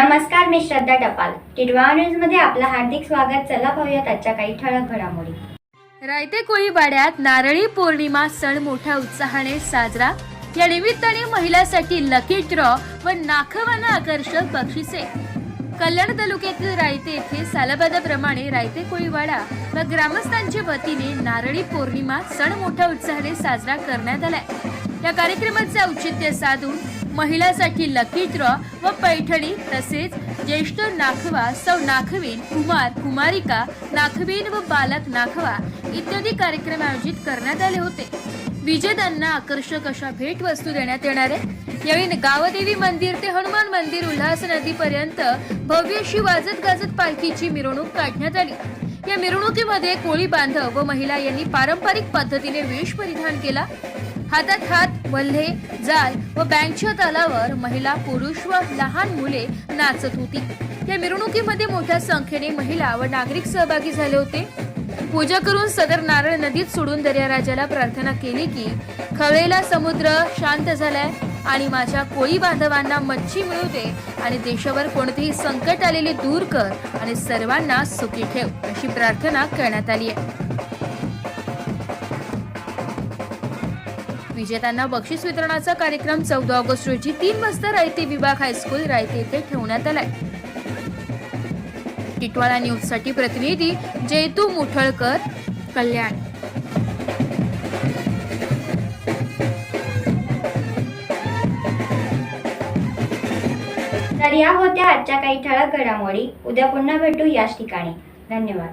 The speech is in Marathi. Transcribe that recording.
नमस्कार मी श्रद्धा टपाल. टिडवा न्यूजमध्ये आपलं हार्दिक स्वागत. चला पाहूयात आजच्या काही ठळक घडामोडी. रायते कोळीवाड्यात नारळी पौर्णिमा सण मोठ्या उत्साहाने साजरा. या निमित्ताने महिलांसाठी लकी ड्रॉ व नाखवाना आकर्षक बक्षिसे. कल्याण तालुक्यातील रायते येथे सालबादाप्रमाणे रायते कोळीवाडा व ग्रामस्थांच्या वतीने नारळी पौर्णिमा सण मोठ्या उत्साहाने साजरा करण्यात आलाय. या कार्यक्रमाचे औचित्य साधून महिलांसाठी लकी ड्रॉ व पैठणी तसेच ज्येष्ठ नाखवा सौ नाखवीन कुमार कुमारिका नाखवीन व बालक नाखवा इत्यादी कार्यक्रम आयोजित करण्यात आले होते. विजेत्यांना आकर्षक अशा भेट वस्तू देण्यात येणार आहे यावेळी गावदेवी मंदिर ते हनुमान मंदिर उल्हास नदीपर्यंत भव्य अशी वाजत गाजत पालखीची मिरवणूक काढण्यात आली. या मिरवणुकीमध्ये कोळी बांधव व महिला यांनी पारंपरिक पद्धतीने वेश परिधान केला. हातात हात वल्हे जाल व बँकच्या तालावर महिला पुरुष व लहान मुले नाचत होती. या मिरवणुकीमध्ये मोठ्या संख्येने महिला व नागरिक सहभागी झाले होते. पूजा करून सदर नारळ नदीत सोडून दर्याराजाला प्रार्थना केली की खवळेला समुद्र शांत झालाय आणि माझ्या कोळी बांधवांना मच्छी मिळू दे आणि देशावर कोणतेही संकट आलेले दूर कर आणि सर्वांना सुखी ठेव अशी प्रार्थना करण्यात आली आहे. विजेत्यांना बक्षीस वितरणाचा कार्यक्रम चौदा ऑगस्ट रोजी तीन वाजता रायते विभाग हायस्कूल रायते येथे ठेवण्यात आलाय. टिटवाळा न्यूजसाठी प्रतिनिधी जयतू मुठळकर कल्याण. तर या होत्या आजच्या काही ठळक घडामोडी. उद्या पुन्हा भेटू याच ठिकाणी. धन्यवाद.